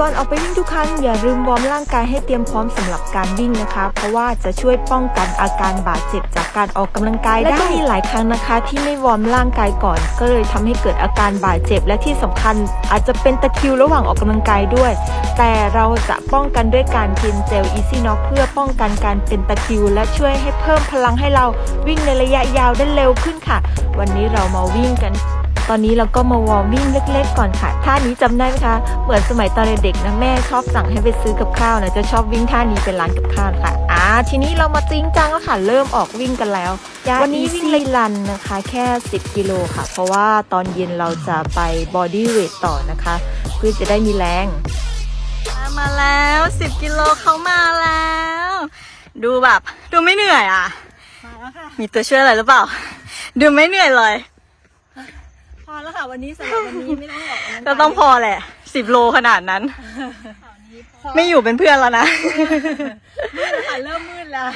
ก่อนออกไปวิ่งทุกครั้งอย่าลืมวอร์มร่างกายให้เตรียมพร้อมสำหรับการวิ่งนะคะ เพราะว่าจะช่วยป้องกันอาการบาดเจ็บจากการออกกำลังกายได้และก็มีหลายครั้งนะคะ ที่ไม่วอร์มร่างกายก่อน ก็เลยทำให้เกิดอาการบาดเจ็บและที่สำคัญ อาจจะเป็นตะคริวระหว่างออกกำลังกายด้วย แต่เราจะป้องกันด้วยการกินเจล Easy Knock เพื่อป้องกันการเป็นตะคริว และช่วยให้เพิ่มพลังให้เราวิ่งในระยะยาวได้เร็วขึ้นค่ะ วันนี้เรามาวิ่งกัน ตอนนี้เราก็มาวอร์มวิ่งเล็ก ๆ ก่อนค่ะ ท่านี้จำได้ไหมคะ เหมือนสมัยตอนเด็กๆนะแม่ชอบสั่งให้ไปซื้อกับข้าวนะจะชอบวิ่งท่านี้เป็นร้านกับข้าวค่ะ อ่า ทีนี้เรามาจริงจังแล้วค่ะ เริ่มออกวิ่งกันแล้ว วันนี้วิ่งเลยลันนะคะ แค่ 10 กิโลค่ะ เพราะว่าตอนเย็นเราจะไปบอดี้เวทต่อนะคะ เพื่อจะได้มีแรง มาแล้วสิบกิโลเขามาแล้ว ดูแบบดูไม่เหนื่อยอะมาแล้วค่ะ มีตัวช่วยอะไรหรือเปล่า ดูไม่เหนื่อยเลย พอแล้วค่ะวันนี้สำหรับวันนี้ไม่ต้องออกก็ต้องพอแหละสิบโลขนาดนั้นไม่อยู่เป็นเพื่อนแล้วนะค่ะเริ่มมืดแล้ว